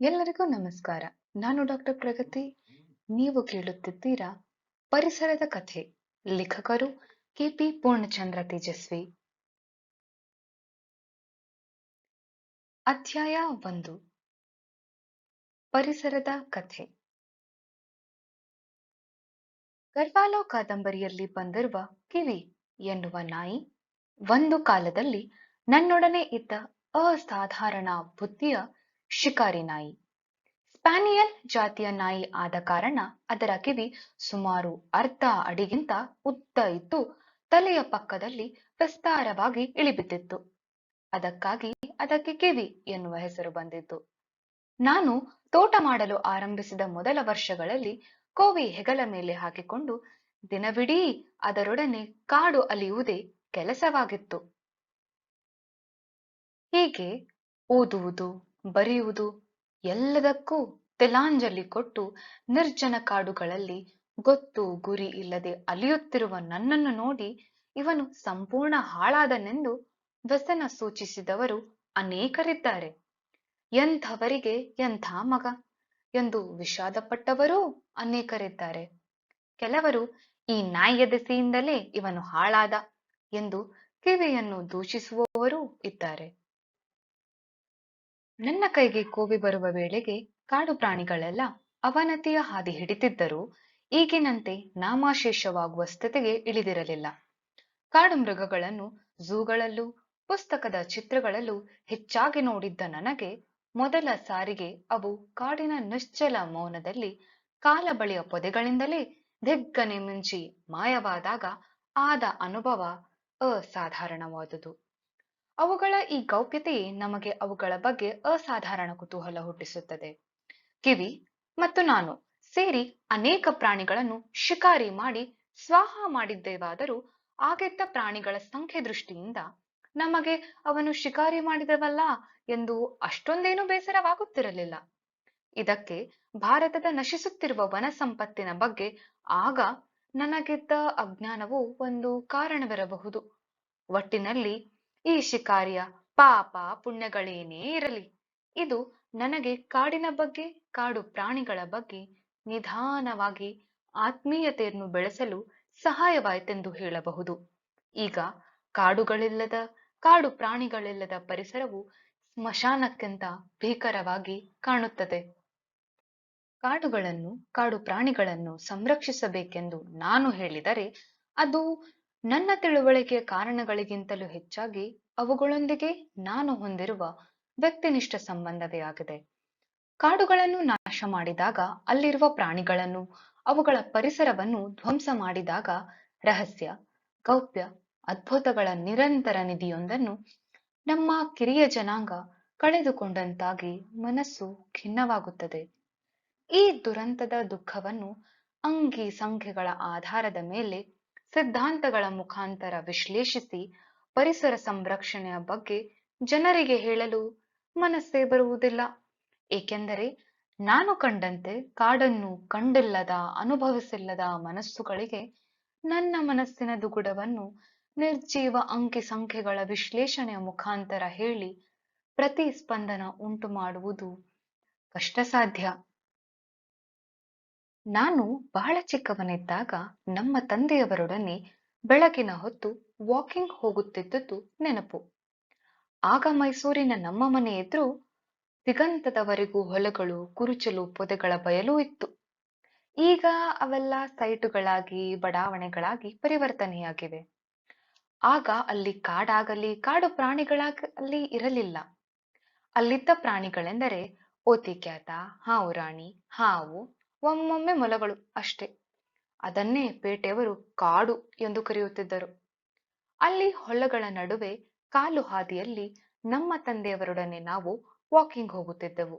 ಎಲ್ಲರಿಗೂ ನಮಸ್ಕಾರ. ನಾನು ಡಾಕ್ಟರ್ ಪ್ರಗತಿ. ನೀವು ಕೇಳುತ್ತಿದ್ದೀರಾ ಪರಿಸರದ ಕಥೆ. ಲೇಖಕರು ಕೆಪಿ ಪೂರ್ಣಚಂದ್ರ ತೇಜಸ್ವಿ. ಅಧ್ಯಾಯ ಒಂದು. ಪರಿಸರದ ಕಥೆ. ಗರ್ವಾಲೋ ಕಾದಂಬರಿಯಲ್ಲಿ ಬಂದಿರುವ ಕಿವಿ ಎನ್ನುವ ನಾಯಿ ಒಂದು ಕಾಲದಲ್ಲಿ ನನ್ನೊಡನೆ ಇದ್ದ ಅಸಾಧಾರಣ ಬುದ್ಧಿಯ ಶಿಕಾರಿ ನಾಯಿ. ಸ್ಪ್ಯಾನಿಯಲ್ ಜಾತಿಯ ನಾಯಿ ಆದ ಕಾರಣ ಅದರ ಕಿವಿ ಸುಮಾರು ಅರ್ಧ ಅಡಿಗಿಂತ ಉದ್ದ ಇದ್ದು ತಲೆಯ ಪಕ್ಕದಲ್ಲಿ ವಿಸ್ತಾರವಾಗಿ ಇಳಿಬಿದ್ದಿತ್ತು. ಅದಕ್ಕಾಗಿ ಅದಕ್ಕೆ ಕಿವಿ ಎನ್ನುವ ಹೆಸರು ಬಂದಿತ್ತು ನಾನು ತೋಟ ಮಾಡಲು ಆರಂಭಿಸಿದ ಮೊದಲ ವರ್ಷಗಳಲ್ಲಿ ಕೋವಿ ಹೆಗಲ ಮೇಲೆ ಹಾಕಿಕೊಂಡು ದಿನವಿಡೀ ಅದರೊಡನೆ ಕಾಡು ಅಲಿಯುವುದೇ ಕೆಲಸವಾಗಿತ್ತು. ಹೀಗೆ ಓದುವುದು ಬರೆಯುವುದು ಎಲ್ಲದಕ್ಕೂ ತಿಲಾಂಜಲಿ ಕೊಟ್ಟು ನಿರ್ಜನ ಕಾಡುಗಳಲ್ಲಿ ಗೊತ್ತು ಗುರಿ ಇಲ್ಲದೆ ಅಲಿಯುತ್ತಿರುವ ನನ್ನನ್ನು ನೋಡಿ ಇವನು ಸಂಪೂರ್ಣ ಹಾಳಾದನೆಂದು ವ್ಯಸನ ಸೂಚಿಸಿದವರು ಅನೇಕರಿದ್ದಾರೆ. ಎಂಥವರಿಗೆ ಎಂಥ ಮಗ? ಎಂದು ವಿಷಾದಪಟ್ಟವರೂ ಅನೇಕರಿದ್ದಾರೆ. ಕೆಲವರು ಈ ನಾಯಿಯ ದೆಸೆಯಿಂದಲೇ ಇವನು ಹಾಳಾದ ಎಂದು ಕಿವಿಯನ್ನು ದೂಷಿಸುವವರೂ ಇದ್ದಾರೆ. ನನ್ನ ಕೈಗೆ ಕೋವಿ ಬರುವ ವೇಳೆಗೆ ಕಾಡು ಪ್ರಾಣಿಗಳೆಲ್ಲ ಅವನತಿಯ ಹಾದಿ ಹಿಡಿತಿದ್ದರೂ ಈಗಿನಂತೆ ನಾಮಾಶೇಷವಾಗುವ ಸ್ಥಿತಿಗೆ ಇಳಿದಿರಲಿಲ್ಲ. ಕಾಡು ಮೃಗಗಳನ್ನು ಝೂಗಳಲ್ಲೂ, ಪುಸ್ತಕದ ಚಿತ್ರಗಳಲ್ಲೂ ಹೆಚ್ಚಾಗಿ ನೋಡಿದ್ದ ನನಗೆ ಮೊದಲ ಸಾರಿಗೆ ಅವು ಕಾಡಿನ ನಿಶ್ಚಲ ಮೌನದಲ್ಲಿ ಕಾಲ ಬಳಿಯ ಪೊದೆಗಳಿಂದಲೇ ದಿಗ್ಗನೆ ಮಿಂಚಿ ಮಾಯವಾದಾಗ ಆದ ಅನುಭವ ಅಸಾಧಾರಣವಾದುದು. ಅವುಗಳ ಈ ಗೌಪ್ಯತೆಯೇ ನಮಗೆ ಅವುಗಳ ಬಗ್ಗೆ ಅಸಾಧಾರಣ ಕುತೂಹಲ ಹುಟ್ಟಿಸುತ್ತದೆ. ಕಿವಿ ಮತ್ತು ನಾನು ಸೇರಿ ಅನೇಕ ಪ್ರಾಣಿಗಳನ್ನು ಶಿಕಾರಿ ಮಾಡಿ ಸ್ವಾಹ ಮಾಡಿದ್ದೇವಾದರೂ ಆಗಿದ್ದ ಪ್ರಾಣಿಗಳ ಸಂಖ್ಯೆ ದೃಷ್ಟಿಯಿಂದ ನಮಗೆ ಅವನು ಶಿಕಾರಿ ಮಾಡಿದವಲ್ಲ ಎಂದು ಅಷ್ಟೊಂದೇನೂ ಬೇಸರವಾಗುತ್ತಿರಲಿಲ್ಲ. ಇದಕ್ಕೆ ಭಾರತದ ನಶಿಸುತ್ತಿರುವ ವನ ಸಂಪತ್ತಿನ ಬಗ್ಗೆ ಆಗ ನನಗಿದ್ದ ಅಜ್ಞಾನವು ಒಂದು ಕಾರಣವಿರಬಹುದು. ಒಟ್ಟಿನಲ್ಲಿ ಈ ಶಿಕಾರಿಯ ಪಾಪ ಪುಣ್ಯಗಳೇನೇ ಇರಲಿ. ಇದು ನನಗೆ ಕಾಡಿನ ಬಗ್ಗೆ, ಕಾಡು ಪ್ರಾಣಿಗಳ ಬಗ್ಗೆ ನಿಧಾನವಾಗಿ ಆತ್ಮೀಯತೆಯನ್ನು ಬೆಳೆಸಲು ಸಹಾಯವಾಯಿತೆಂದು ಹೇಳಬಹುದು. ಈಗ ಕಾಡುಗಳಿಲ್ಲದ, ಕಾಡು ಪ್ರಾಣಿಗಳಿಲ್ಲದ ಪರಿಸರವು ಸ್ಮಶಾನಕ್ಕಿಂತ ಭೀಕರವಾಗಿ ಕಾಣುತ್ತದೆ. ಕಾಡುಗಳನ್ನು, ಕಾಡು ಪ್ರಾಣಿಗಳನ್ನು ಸಂರಕ್ಷಿಸಬೇಕೆಂದು ನಾನು ಹೇಳಿದರೆ ಅದು ನನ್ನ ತಿಳುವಳಿಕೆಯ ಕಾರಣಗಳಿಗಿಂತಲೂ ಹೆಚ್ಚಾಗಿ ಅವುಗಳೊಂದಿಗೆ ನಾನು ಹೊಂದಿರುವ ವ್ಯಕ್ತಿನಿಷ್ಠ ಸಂಬಂಧವೇ ಆಗಿದೆ. ಕಾಡುಗಳನ್ನು ನಾಶ ಮಾಡಿದಾಗ ಅಲ್ಲಿರುವ ಪ್ರಾಣಿಗಳನ್ನು, ಅವುಗಳ ಪರಿಸರವನ್ನು ಧ್ವಂಸ ಮಾಡಿದಾಗ ರಹಸ್ಯ, ಗೌಪ್ಯ, ಅದ್ಭುತಗಳ ನಿರಂತರ ನಿಧಿಯೊಂದನ್ನು ನಮ್ಮ ಕಿರಿಯ ಜನಾಂಗ ಕಳೆದುಕೊಂಡಂತಾಗಿ ಮನಸ್ಸು ಖಿನ್ನವಾಗುತ್ತದೆ. ಈ ದುರಂತದ ದುಃಖವನ್ನು ಅಂಗಿ ಸಂಖ್ಯೆಗಳ ಆಧಾರದ ಮೇಲೆ ಸಿದ್ಧಾಂತಗಳ ಮುಖಾಂತರ ವಿಶ್ಲೇಷಿಸಿ ಪರಿಸರ ಸಂರಕ್ಷಣೆಯ ಬಗ್ಗೆ ಜನರಿಗೆ ಹೇಳಲು ಮನಸ್ಸೇ ಬರುವುದಿಲ್ಲ. ಏಕೆಂದರೆ ನಾನು ಕಂಡಂತೆ ಕಾಡನ್ನು ಕಂಡಿಲ್ಲದ, ಅನುಭವಿಸಿಲ್ಲದ ಮನಸ್ಸುಗಳಿಗೆ ನನ್ನ ಮನಸ್ಸಿನ ದುಗುಡವನ್ನು ನಿರ್ಜೀವ ಅಂಕಿ ಸಂಖ್ಯೆಗಳ ವಿಶ್ಲೇಷಣೆಯ ಮುಖಾಂತರ ಹೇಳಿ ಪ್ರತಿಸ್ಪಂದನ ಉಂಟು ಮಾಡುವುದು ಕಷ್ಟ ಸಾಧ್ಯ ನಾನು ಬಹಳ ಚಿಕ್ಕವನಿದ್ದಾಗ ನಮ್ಮ ತಂದೆಯವರೊಡನೆ ಬೆಳಗಿನ ಹೊತ್ತು ವಾಕಿಂಗ್ ಹೋಗುತ್ತಿದ್ದುದು ನೆನಪು. ಆಗ ಮೈಸೂರಿನ ನಮ್ಮ ಮನೆ ಎದುರು ದಿಗಂತದವರೆಗೂ ಹೊಲಗಳು, ಕುರುಚಲು, ಪೊದೆಗಳ ಬಯಲು ಇತ್ತು. ಈಗ ಅವೆಲ್ಲ ಸೈಟುಗಳಾಗಿ, ಬಡಾವಣೆಗಳಾಗಿ ಪರಿವರ್ತನೆಯಾಗಿವೆ. ಆಗ ಅಲ್ಲಿ ಕಾಡಾಗಲಿ, ಕಾಡು ಪ್ರಾಣಿಗಳಾಗಲಿ ಇರಲಿಲ್ಲ. ಅಲ್ಲಿದ್ದ ಪ್ರಾಣಿಗಳೆಂದರೆ ಓತಿಕ್ಯಾತ ಹಾವುರಾಣಿ ಹಾವು ಒಮ್ಮೊಮ್ಮೆ ಮೊಲಗಳು ಅಷ್ಟೇ. ಅದನ್ನೇ ಪೇಟೆಯವರು ಕಾಡು ಎಂದು ಕರೆಯುತ್ತಿದ್ದರು. ಅಲ್ಲಿ ಹೊಳ್ಳಗಳ ನಡುವೆ ಕಾಲು ಹಾದಿಯಲ್ಲಿ ನಮ್ಮ ತಂದೆಯವರೊಡನೆ ನಾವು ವಾಕಿಂಗ್ ಹೋಗುತ್ತಿದ್ದೆವು.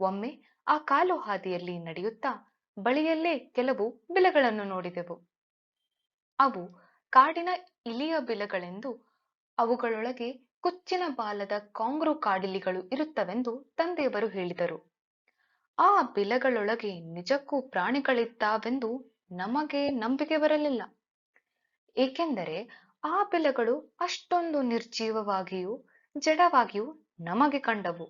ಒಮ್ಮೆ ಆ ಕಾಲು ಹಾದಿಯಲ್ಲಿ ನಡೆಯುತ್ತಾ ಬಳಿಯಲ್ಲೇ ಕೆಲವು ಬಿಲಗಳನ್ನು ನೋಡಿದೆವು. ಅವು ಕಾಡಿನ ಇಲಿಯ ಬಿಲಗಳೆಂದು ಅವುಗಳೊಳಗೆ ಕುಚ್ಚಿನ ಬಾಲದ ಕಾಂಗ್ರೂ ಕಾಡಿಲಿಗಳು ಇರುತ್ತವೆಂದು ತಂದೆಯವರು ಹೇಳಿದರು. ಆ ಬಿಲಗಳೊಳಗೆ ನಿಜಕ್ಕೂ ಪ್ರಾಣಿಗಳಿದ್ದಾವೆಂದು ನಮಗೆ ನಂಬಿಕೆ ಬರಲಿಲ್ಲ. ಏಕೆಂದರೆ ಆ ಬಿಲಗಳು ಅಷ್ಟೊಂದು ನಿರ್ಜೀವವಾಗಿಯೂ ಜಡವಾಗಿಯೂ ನಮಗೆ ಕಂಡವು.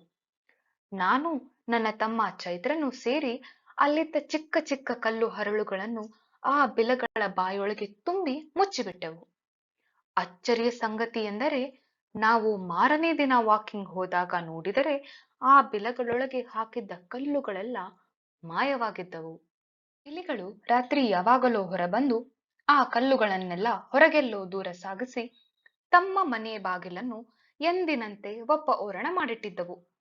ನಾನು ನನ್ನ ತಮ್ಮ ಚೈತ್ರನು ಸೇರಿ ಅಲ್ಲಿದ್ದ ಚಿಕ್ಕ ಚಿಕ್ಕ ಕಲ್ಲು ಹರಳುಗಳನ್ನು ಆ ಬಿಲಗಳ ಬಾಯೊಳಗೆ ತುಂಬಿ ಮುಚ್ಚಿಬಿಟ್ಟೆವು. ಅಚ್ಚರಿಯ ಸಂಗತಿ ಎಂದರೆ ನಾವು ಮಾರನೇ ದಿನ ವಾಕಿಂಗ್ ಹೋದಾಗ ನೋಡಿದರೆ ಆ ಬಿಲಗಳೊಳಗೆ ಹಾಕಿದ್ದ ಕಲ್ಲುಗಳೆಲ್ಲ ಮಾಯವಾಗಿದ್ದವು. ಇಲಿಗಳು ರಾತ್ರಿ ಯಾವಾಗಲೋ ಹೊರಬಂದು ಆ ಕಲ್ಲುಗಳನ್ನೆಲ್ಲ ಹೊರಗೆಲ್ಲೋ ದೂರ ಸಾಗಿಸಿ ತಮ್ಮ ಮನೆ ಬಾಗಿಲನ್ನು ಎಂದಿನಂತೆ ಒಪ್ಪ ಓರಣ ಮಾಡಿಟ್ಟಿದ್ದವು.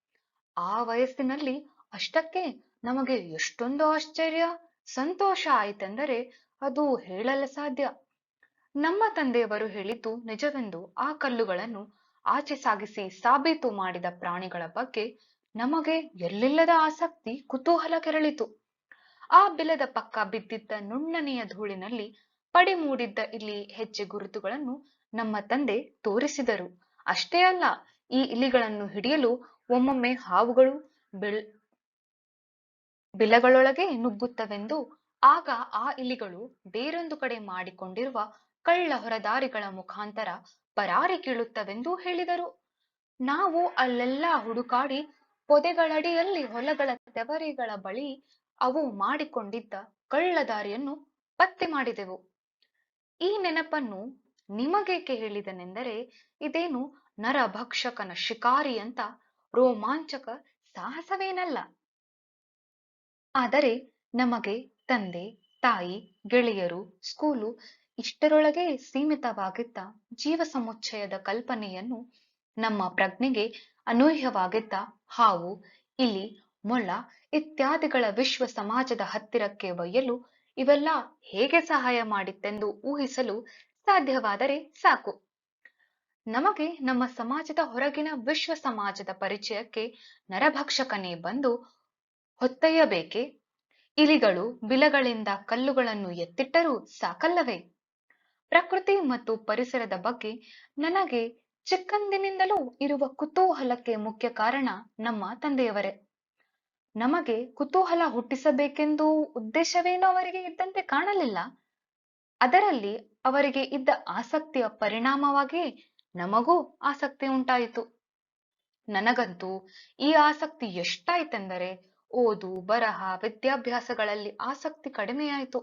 ಆ ವಯಸ್ಸಿನಲ್ಲಿ ಅಷ್ಟಕ್ಕೆ ನಮಗೆ ಎಷ್ಟೊಂದು ಆಶ್ಚರ್ಯ, ಸಂತೋಷ ಆಯಿತೆಂದರೆ ಅದು ಹೇಳಲು ಸಾಧ್ಯ. ನಮ್ಮ ತಂದೆಯವರು ಹೇಳಿದ್ದು ನಿಜವೆಂದು ಆ ಕಲ್ಲುಗಳನ್ನು ಆಚೆ ಸಾಗಿಸಿ ಸಾಬೀತು ಮಾಡಿದ ಪ್ರಾಣಿಗಳ ಬಗ್ಗೆ ನಮಗೆ ಎಲ್ಲಿಲ್ಲದ ಆಸಕ್ತಿ ಕುತೂಹಲ ಕೆರಳಿತು. ಆ ಬಿಲದ ಪಕ್ಕ ಬಿದ್ದಿದ್ದ ನುಣ್ಣನೆಯ ಧೂಳಿನಲ್ಲಿ ಪಡಿ ಮೂಡಿದ್ದ ಇಲಿ ಹೆಜ್ಜೆ ಗುರುತುಗಳನ್ನು ನಮ್ಮ ತಂದೆ ತೋರಿಸಿದರು. ಅಷ್ಟೇ ಅಲ್ಲ, ಈ ಇಲಿಗಳನ್ನು ಹಿಡಿಯಲು ಒಮ್ಮೊಮ್ಮೆ ಹಾವುಗಳು ಬಿಳ್, ಬಿಲಗಳೊಳಗೆ ನುಗ್ಗುತ್ತವೆಂದು ಆಗ ಆ ಇಲಿಗಳು ಬೇರೊಂದು ಕಡೆ ಮಾಡಿಕೊಂಡಿರುವ ಕಳ್ಳ ಹೊರದಾರಿಗಳ ಮುಖಾಂತರ ಪರಾರಿ ಕೀಳುತ್ತವೆಂದು ಹೇಳಿದರು. ನಾವು ಅಲ್ಲೆಲ್ಲ ಹುಡುಕಾಡಿ ಪೊದೆಗಳಡಿಯಲ್ಲಿ ಹೊಲಗಳ ತೆವರಿಗಳ ಬಳಿ ಅವು ಮಾಡಿಕೊಂಡಿದ್ದ ಕಳ್ಳದಾರಿಯನ್ನು ಪತ್ತೆ ಮಾಡಿದೆವು. ಈ ನೆನಪನ್ನು ನಿಮಗೇಕೆ ಹೇಳಿದನೆಂದರೆ, ಇದೇನು ನರಭಕ್ಷಕನ ಶಿಕಾರಿ ಅಂತ ರೋಮಾಂಚಕ ಸಾಹಸವೇನಲ್ಲ. ಆದರೆ ನಮಗೆ ತಂದೆ, ತಾಯಿ, ಗೆಳೆಯರು, ಸ್ಕೂಲು ಇಷ್ಟರೊಳಗೆ ಸೀಮಿತವಾಗಿದ್ದ ಜೀವ ಸಮುಚ್ಚಯದ ಕಲ್ಪನೆಯನ್ನು ನಮ್ಮ ಪ್ರಜ್ಞೆಗೆ ಅನೂಹ್ಯವಾಗಿದ್ದ ಹಾವು, ಇಲಿ ಮೊಳ ಇತ್ಯಾದಿಗಳ ವಿಶ್ವ ಸಮಾಜದ ಹತ್ತಿರಕ್ಕೆ ಒಯ್ಯಲು ಇವೆಲ್ಲ ಹೇಗೆ ಸಹಾಯ ಮಾಡಿತ್ತೆಂದು ಊಹಿಸಲು ಸಾಧ್ಯವಾದರೆ ಸಾಕು. ನಮಗೆ ನಮ್ಮ ಸಮಾಜದ ಹೊರಗಿನ ವಿಶ್ವ ಸಮಾಜದ ಪರಿಚಯಕ್ಕೆ ನರಭಕ್ಷಕನೇ ಬಂದು ಹೊತ್ತೊಯ್ಯಬೇಕೆ? ಇಲಿಗಳು, ಬಿಲಗಳಿಂದ ಕಲ್ಲುಗಳನ್ನು ಎತ್ತಿಟ್ಟರೂ ಸಾಕಲ್ಲವೇ? ಪ್ರಕೃತಿ ಮತ್ತು ಪರಿಸರದ ಬಗ್ಗೆ ನನಗೆ ಚಿಕ್ಕಂದಿನಿಂದಲೂ ಇರುವ ಕುತೂಹಲಕ್ಕೆ ಮುಖ್ಯ ಕಾರಣ ನಮ್ಮ ತಂದೆಯವರೇ. ನಮಗೆ ಕುತೂಹಲ ಹುಟ್ಟಿಸಬೇಕೆಂದು ಉದ್ದೇಶವೇನೂ ಅವರಿಗೆ ಇದ್ದಂತೆ ಕಾಣಲಿಲ್ಲ. ಅದರಲ್ಲಿ ಅವರಿಗೆ ಇದ್ದ ಆಸಕ್ತಿಯ ಪರಿಣಾಮವಾಗಿ ನಮಗೂ ಆಸಕ್ತಿ ಉಂಟಾಯಿತು. ನನಗಂತೂ ಈ ಆಸಕ್ತಿ ಎಷ್ಟಾಯ್ತೆಂದರೆ ಓದು, ಬರಹ, ವಿದ್ಯಾಭ್ಯಾಸಗಳಲ್ಲಿ ಆಸಕ್ತಿ ಕಡಿಮೆಯಾಯಿತು.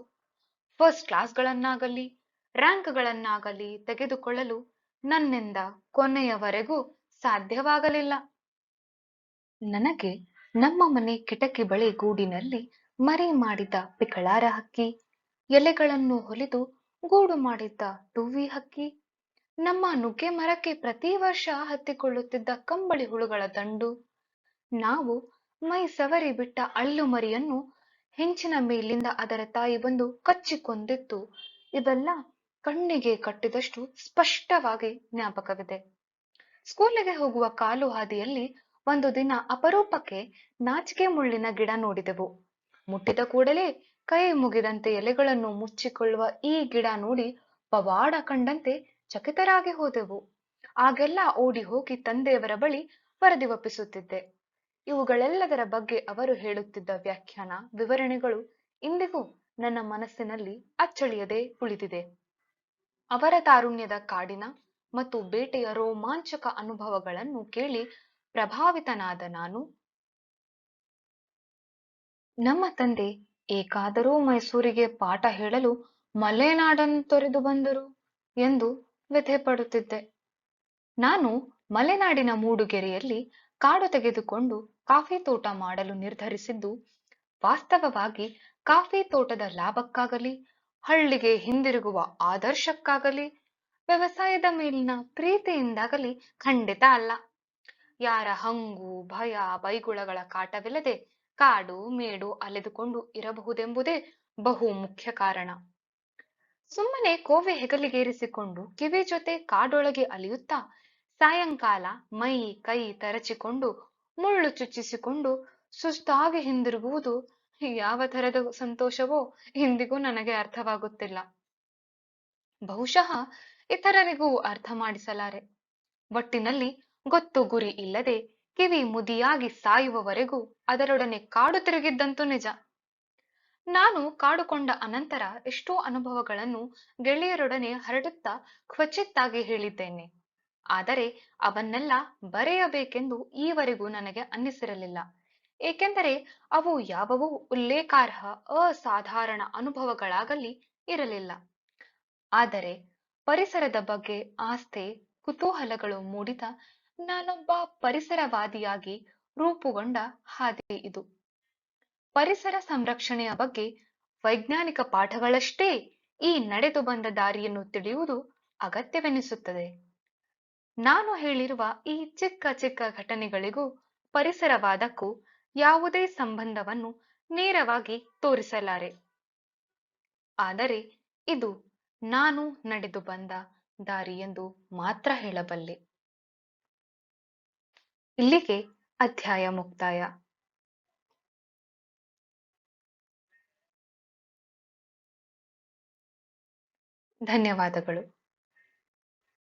ಫಸ್ಟ್ ಕ್ಲಾಸ್ಗಳನ್ನಾಗಲಿ ರ್ಯಾಂಕ್ಗಳನ್ನಾಗಲಿ ತೆಗೆದುಕೊಳ್ಳಲು ನನ್ನಿಂದ ಕೊನೆಯವರೆಗೂ ಸಾಧ್ಯವಾಗಲಿಲ್ಲ. ನನಗೆ ನಮ್ಮ ಮನೆ ಕಿಟಕಿ ಬಳಿ ಗೂಡಿನಲ್ಲಿ ಮರಿ ಮಾಡಿದ ಪಿಕಳಾರ ಹಕ್ಕಿ, ಎಲೆಗಳನ್ನು ಹೊಲಿದು ಗೂಡು ಮಾಡಿದ್ದ ಟೂವಿ ಹಕ್ಕಿ, ನಮ್ಮ ನುಗ್ಗೆ ಮರಕ್ಕೆ ಪ್ರತಿ ವರ್ಷ ಹತ್ತಿಕೊಳ್ಳುತ್ತಿದ್ದ ಕಂಬಳಿ ಹುಳುಗಳ ದಂಡು, ನಾವು ಮೈ ಸವರಿ ಬಿಟ್ಟ ಅಳ್ಳು ಮರಿಯನ್ನು ಹೆಂಚಿನ ಮೇಲಿಂದ ಅದರ ತಾಯಿ ಬಂದು ಕಚ್ಚಿಕೊಂದಿತ್ತು. ಇವೆಲ್ಲ ಕಣ್ಣಿಗೆ ಕಟ್ಟಿದಷ್ಟು ಸ್ಪಷ್ಟವಾಗಿ ಜ್ಞಾಪಕವಿದೆ. ಸ್ಕೂಲಿಗೆ ಹೋಗುವ ಕಾಲು ಹಾದಿಯಲ್ಲಿ ಒಂದು ದಿನ ಅಪರೂಪಕ್ಕೆ ನಾಚಿಕೆ ಮುಳ್ಳಿನ ಗಿಡ ನೋಡಿದೆವು. ಮುಟ್ಟಿದ ಕೂಡಲೇ ಕೈ ಮುಗಿದಂತೆ ಎಲೆಗಳನ್ನು ಮುಚ್ಚಿಕೊಳ್ಳುವ ಈ ಗಿಡ ನೋಡಿ ಪವಾಡ ಕಂಡಂತೆ ಚಕಿತರಾಗಿ ಹೋದೆವು. ಆಗೆಲ್ಲ ಓಡಿ ಹೋಗಿ ತಂದೆಯವರ ಬಳಿ ವರದಿ ಒಪ್ಪಿಸುತ್ತಿದ್ದೆ. ಇವುಗಳೆಲ್ಲದರ ಬಗ್ಗೆ ಅವರು ಹೇಳುತ್ತಿದ್ದ ವ್ಯಾಖ್ಯಾನ, ವಿವರಣೆಗಳು ಇಂದಿಗೂ ನನ್ನ ಮನಸ್ಸಿನಲ್ಲಿ ಅಚ್ಚಳಿಯದೆ ಉಳಿದಿದೆ. ಅವರ ತಾರುಣ್ಯದ ಕಾಡಿನ ಮತ್ತು ಬೇಟೆಯ ರೋಮಾಂಚಕ ಅನುಭವಗಳನ್ನು ಕೇಳಿ ಪ್ರಭಾವಿತನಾದ ನಾನು, ನಮ್ಮ ತಂದೆ ಏಕಾದರೂ ಮೈಸೂರಿಗೆ ಪಾಠ ಹೇಳಲು ಮಲೆನಾಡನ್ನು ತೊರೆದು ಬಂದರು ಎಂದು ವ್ಯಥೆ ಪಡುತ್ತಿದ್ದೆ ನಾನು ಮಲೆನಾಡಿನ ಮೂಡುಗೆರೆಯಲ್ಲಿ ಕಾಡು ತೆಗೆದುಕೊಂಡು ಕಾಫಿ ತೋಟ ಮಾಡಲು ನಿರ್ಧರಿಸಿದ್ದು ವಾಸ್ತವವಾಗಿ ಕಾಫಿ ತೋಟದ ಲಾಭಕ್ಕಾಗಲಿ ಹಳ್ಳಿಗೆ ಹಿಂದಿರುಗುವ ಆದರ್ಶಕ್ಕಾಗಲಿ, ವ್ಯವಸಾಯದ ಮೇಲಿನ ಪ್ರೀತಿಯಿಂದಾಗಲಿ ಖಂಡಿತ ಅಲ್ಲ. ಯಾರ ಹಂಗು, ಭಯ ಬೈಗುಳಗಳ ಕಾಟವಿಲ್ಲದೆ ಕಾಡು, ಮೇಡು ಅಲೆದುಕೊಂಡು ಇರಬಹುದೆಂಬುದೇ ಬಹು ಮುಖ್ಯ ಕಾರಣ. ಸುಮ್ಮನೆ ಕೋವೆ ಹೆಗಲಿಗೇರಿಸಿಕೊಂಡು ಕಿವಿ ಜೊತೆ ಕಾಡೊಳಗೆ ಅಲಿಯುತ್ತಾ ಸಾಯಂಕಾಲ ಮೈ, ಕೈ ತರಚಿಕೊಂಡು ಮುಳ್ಳು ಚುಚ್ಚಿಸಿಕೊಂಡು ಸುಸ್ತಾಗಿ ಹಿಂದಿರುಗುವುದು ಯಾವ ಥರದ ಸಂತೋಷವೋ ಇಂದಿಗೂ ನನಗೆ ಅರ್ಥವಾಗುತ್ತಿಲ್ಲ. ಬಹುಶಃ ಇತರರಿಗೂ ಅರ್ಥ ಮಾಡಿಸಲಾರೆ. ಒಟ್ಟಿನಲ್ಲಿ ಗೊತ್ತು ಗುರಿ ಇಲ್ಲದೆ ಕಿವಿ ಮುದಿಯಾಗಿ ಸಾಯುವವರೆಗೂ ಅದರೊಡನೆ ಕಾಡು ತಿರುಗಿದ್ದಂತೂ ನಿಜ. ನಾನು ಕಾಡುಕೊಂಡ ಅನಂತರ ಎಷ್ಟೋ ಅನುಭವಗಳನ್ನು ಗೆಳೆಯರೊಡನೆ ಹರಡುತ್ತಾ ಕ್ವಚಿತ್ತಾಗಿ ಹೇಳಿದ್ದೇನೆ. ಆದರೆ ಅವನ್ನೆಲ್ಲ ಬರೆಯಬೇಕೆಂದು ಈವರೆಗೂ ನನಗೆ ಅನ್ನಿಸಿರಲಿಲ್ಲ. ಏಕೆಂದರೆ ಅವು ಯಾವವೂ ಉಲ್ಲೇಖಾರ್ಹ, ಅಸಾಧಾರಣ ಅನುಭವಗಳಾಗಲಿ ಇರಲಿಲ್ಲ. ಆದರೆ ಪರಿಸರದ ಬಗ್ಗೆ ಆಸ್ಥೆ, ಕುತೂಹಲಗಳು ಮೂಡಿದ ನಾನೊಬ್ಬ ಪರಿಸರವಾದಿಯಾಗಿ ರೂಪುಗೊಂಡ ಹಾದಿ ಇದು. ಪರಿಸರ ಸಂರಕ್ಷಣೆಯ ಬಗ್ಗೆ ವೈಜ್ಞಾನಿಕ ಪಾಠಗಳಷ್ಟೇ ಈ ನಡೆದು ಬಂದ ದಾರಿಯನ್ನು ತಿಳಿಯುವುದು ಅಗತ್ಯವೆನಿಸುತ್ತದೆ. ನಾನು ಹೇಳಿರುವ ಈ ಚಿಕ್ಕ ಚಿಕ್ಕ ಘಟನೆಗಳಿಗೂ ಪರಿಸರವಾದಕ್ಕೂ ಯಾವುದೇ ಸಂಬಂಧವನ್ನು ನೇರವಾಗಿ ತೋರಿಸಲಾರೆ. ಆದರೆ ಇದು ನಾನು ನಡೆದು ಬಂದ ದಾರಿ ಎಂದು ಮಾತ್ರ ಹೇಳಬಲ್ಲೆ. ಇಲ್ಲಿಗೆ ಅಧ್ಯಾಯ ಮುಕ್ತಾಯ. ಧನ್ಯವಾದಗಳು.